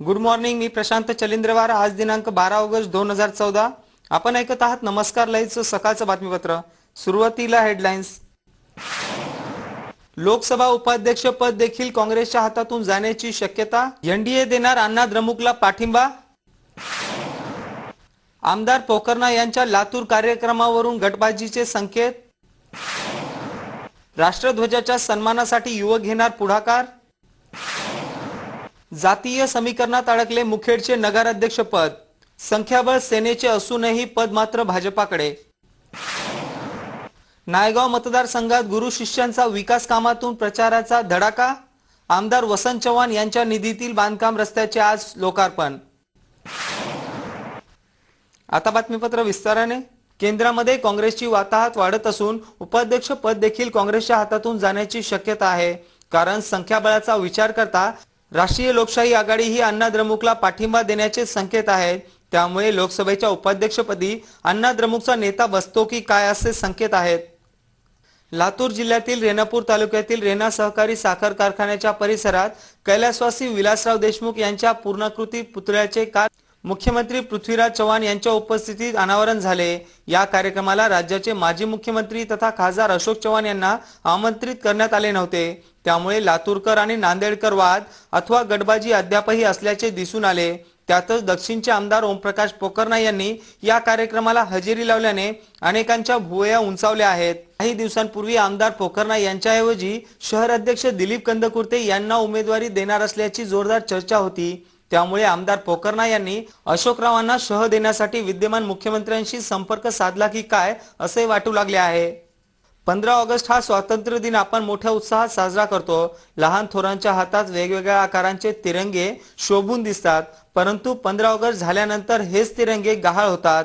Good morning मी प्रशांत चलिंद्रवार. आज दिनांक बारा ऑगस्ट दोन हजार चौदा. आपण ऐकत आहात नमस्कार लईचं सकाळचं बातमीपत्र. सुरुवातीला हेडलाईन्स लोकसभा उपाध्यक्ष पद देखील काँग्रेसच्या हातातून जाण्याची शक्यता एनडीए देणार अण्णा द्रमुकला पाठिंबा? आमदार पोखरणा यांच्या लातूर कार्यक्रमावरून गटबाजीचे संकेत? राष्ट्रध्वजाच्या सन्मानासाठी युवक घेणार पुढाकार? जातीय समीकरणात अडकले मुखेडचे नगराध्यक्ष पद? संख्याबळ सेनेचे असूनही पद मात्र भाजपाकडे. नायगाव मतदारसंघात गुरु शिष्यांचा विकास कामातून प्रचाराचा धडाका? आमदार वसंत चव्हाण यांच्या निधीतील बांधकाम रस्त्याचे आज लोकार्पण. आता बातमीपत्र विस्ताराने. केंद्रामध्ये काँग्रेसची वाताहत वाढत असून उपाध्यक्ष पद देखील काँग्रेसच्या हातातून जाण्याची शक्यता आहे. कारण संख्याबळाचा विचार करता राष्ट्रीय लोकशाही आघाडी ही अण्णा द्रमुकला पाठिंबा देण्याचे संकेत आहेत. त्यामुळे लोकसभेच्या उपाध्यक्षपदी अण्णा द्रमुकचा नेता बसतो की काय असे संकेत आहेत? लातूर जिल्ह्यातील रेणापूर तालुक्यातील रेणा सहकारी साखर कारखान्याच्या परिसरात कैलासवासी विलासराव देशमुख यांच्या पूर्णाकृती पुतळ्याचे काल मुख्यमंत्री पृथ्वीराज चव्हाण यांच्या उपस्थितीत अनावरण झाले. या कार्यक्रमाला राज्याचे माजी मुख्यमंत्री तथा खासदार अशोक चव्हाण यांना आमंत्रित करण्यात आले नव्हते. त्यामुळे लातूरकर आणि नांदेडकर वाद अथवा गटबाजी अद्यापही असल्याचे दिसून आले. त्यातच दक्षिणचे आमदार ओमप्रकाश पोकरणा यांनी या कार्यक्रमाला हजेरी लावल्याने अनेकांच्या भुवया उंचावल्या आहेत. काही दिवसांपूर्वी आमदार पोकर्णा यांच्याऐवजी शहर अध्यक्ष दिलीप कंदकुर्ते यांना उमेदवारी देणार असल्याची जोरदार चर्चा होती. त्यामुळे आमदार पोकर्णा यांनी अशोकरावांना शह देण्यासाठी विद्यमान मुख्यमंत्र्यांशी संपर्क साधला की काय असे वाटू लागले आहे. पंधरा ऑगस्ट हा स्वातंत्र्य दिन आपण मोठ्या उत्साहात साजरा करतो. लहान थोरांच्या हातात वेगवेगळ्या आकारांचे तिरंगे शोभून दिसतात. परंतु पंधरा ऑगस्ट झाल्यानंतर हेच तिरंगे गहाळ होतात.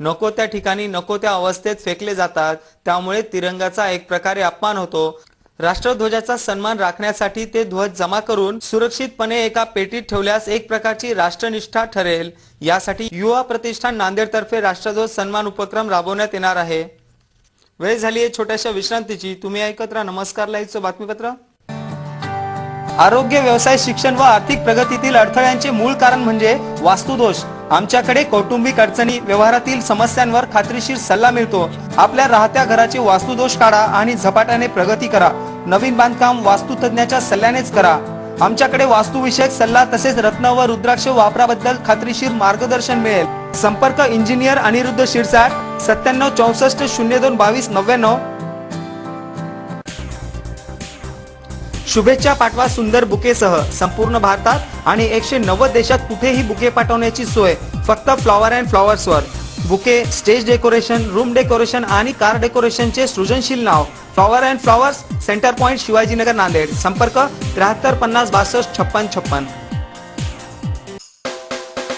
नको त्या ठिकाणी नको त्या अवस्थेत फेकले जातात. त्यामुळे तिरंगाचा एक प्रकारे अपमान होतो. राष्ट्रध्वजाचा सन्मान राखण्यासाठी ते ध्वज जमा करून सुरक्षितपणे एका पेटीत ठेवल्यास एक प्रकारची राष्ट्रनिष्ठा ठरेल. यासाठी युवा प्रतिष्ठान नांदेड तर्फे राष्ट्रध्वज सन्मान उपक्रम राबवण्यात येणार आहे. वेळ झाली आहे छोट्याशा विश्रांतीची. तुम्ही ऐकत राहा नमस्कार लाईव्हचं बातमीपत्र. आरोग्य व्यवसाय शिक्षण व आर्थिक प्रगतीतील अडथळ्यांचे मूळ कारण म्हणजे वास्तुदोष. आमच्याकडे कौटुंबिक अडचणी व्यवहारातील समस्यांवर खात्रीशीर सल्ला मिळतो. आपल्या राहत्या घराचे वास्तुदोष काढा आणि झपाट्याने प्रगती करा. नवीन बांधकाम वास्तुतज्ञाच्या सल्ल्यानेच करा. आमच्याकडे वास्तुविषयक सल्ला तसेच रत्न व रुद्राक्ष वापराबद्दल खात्रीशीर मार्गदर्शन मिळेल. संपर्क इंजिनियर अनिरुद्ध शिरसाट सत्त्याण्णव चौसष्ट शून्य दोन बावीस नव्याण्णव. शुभेच्छा पाठवा सुंदर बुकेसह संपूर्ण भारतात आणि एकशे नव्वद देशात कुठेही बुके पाठवण्याची सोय फक्त flower and फ्लॉवर्सवर. Bouquet stage decoration room decoration आणि कार डेकोरेशनचे सृजनशील नाव flower and flowers centre point Shivajinagar Nanded. संपर्क त्र्याहत्तर पन्नास बासष्ट छप्पन छप्पन.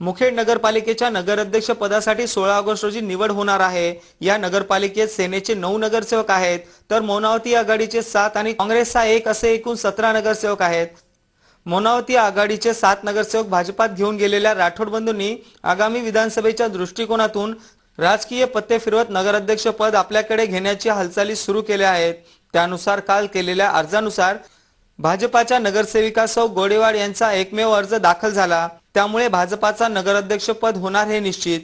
मुखेड नगरपालिकेच्या नगराध्यक्ष पदासाठी सोळा ऑगस्ट रोजी निवड होणार आहे. या नगरपालिकेत सेनेचे नऊ नगरसेवक आहेत. तर मोनावती आघाडीचे सात आणि काँग्रेसचा एक असे एकूण सतरा नगरसेवक आहेत. मोनावती आघाडीचे सात नगरसेवक भाजपात घेऊन गेलेल्या राठोड बंधूंनी आगामी विधानसभेच्या दृष्टिकोनातून राजकीय पत्ते फिरवत नगराध्यक्ष पद आपल्याकडे घेण्याची हालचाली सुरू केल्या आहेत. त्यानुसार काल केलेल्या अर्जानुसार भाजपाच्या नगरसेविका सौ गोडेवाड यांचा एकमेव अर्ज दाखल झाला. त्यामुळे भाजपाचा नगराध्यक्ष पद होणार हे निश्चित.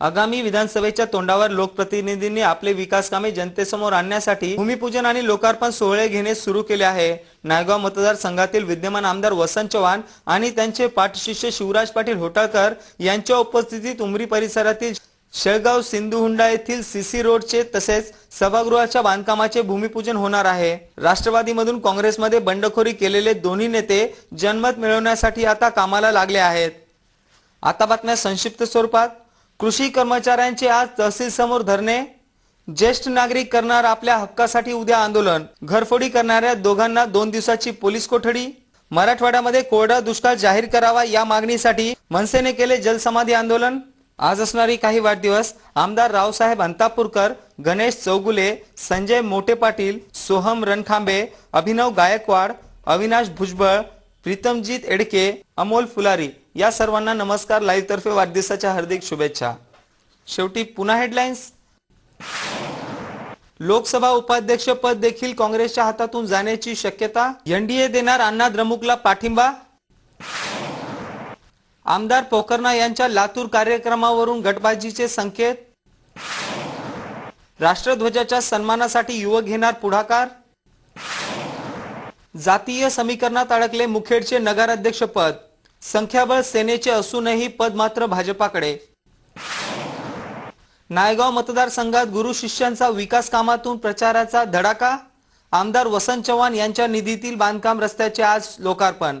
आगामी विधानसभेच्या तोंडावर लोकप्रतिनिधींनी आपले विकास कामे जनतेसमोर आणण्यासाठी भूमिपूजन आणि लोकार्पण सोहळे घेणे सुरू केले आहे. नायगाव मतदारसंघातील विद्यमान आमदार वसंत चव्हाण आणि त्यांचे पाठशिष्य शिवराज पाटील होटाळकर यांच्या उपस्थितीत उमरी परिसरातील शेळगाव सिंधू हुंडा येथील सीसी रोडचे तसेच सभागृहाच्या बांधकामाचे भूमिपूजन होणार आहे. राष्ट्रवादीमधून काँग्रेसमध्ये बंडखोरी केलेले दोन्ही नेते जनमत मिळवण्यासाठी आता कामाला लागले आहेत. आता बातम्या संक्षिप्त स्वरूपात. कृषी कर्मचाऱ्यांचे आज तहसील समोर धरणे. ज्येष्ठ नागरिक करणार आपल्या हक्कासाठी उद्या आंदोलन. घरफोडी करणाऱ्या दोघांना दोन दिवसाची पोलीस कोठडी. मराठवाड्यामध्ये कोरडा दुष्काळ जाहीर करावा या मागणीसाठी मनसेने केले जलसमाधी आंदोलन. आज असणारी काही वाढदिवस आमदार रावसाहेब अंतापूरकर गणेश चौगुले संजय मोठे पाटील सोहम रणखांबे अभिनव गायकवाड अविनाश भुजबळ प्रीतमजीत एडके अमोल फुलारी या सर्वांना नमस्कार. लाईव्ह तर्फे वाढदिवसाच्या हार्दिक शुभेच्छा. शेवटी पुन्हा हेडलाईन्स लोकसभा उपाध्यक्ष पद देखील काँग्रेसच्या हातातून जाण्याची शक्यता? एनडीए देणार अण्णा द्रमुकला पाठिंबा? आमदार पोकर्णा यांच्या लातूर कार्यक्रमावरून गटबाजीचे संकेत? राष्ट्रध्वजाच्या सन्मानासाठी युवक घेणार पुढाकार? जातीय समीकरणात अडकले मुखेडचे नगराध्यक्ष पद? संख्याबळ सेनेचे असूनही पद मात्र भाजपाकडे. नायगाव मतदारसंघात गुरु शिष्यांचा विकास कामातून प्रचाराचा धडाका? आमदार वसंत चव्हाण यांच्या निधीतील बांधकाम रस्त्याचे आज लोकार्पण.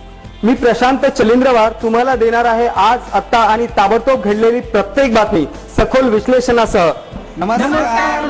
मी प्रशांत चलिंद्रवार तुम्हाला देणार आहे आज आत्ता आणि ताबडतोब घडलेली प्रत्येक बातमी सखोल विश्लेषणासह. नमस्कार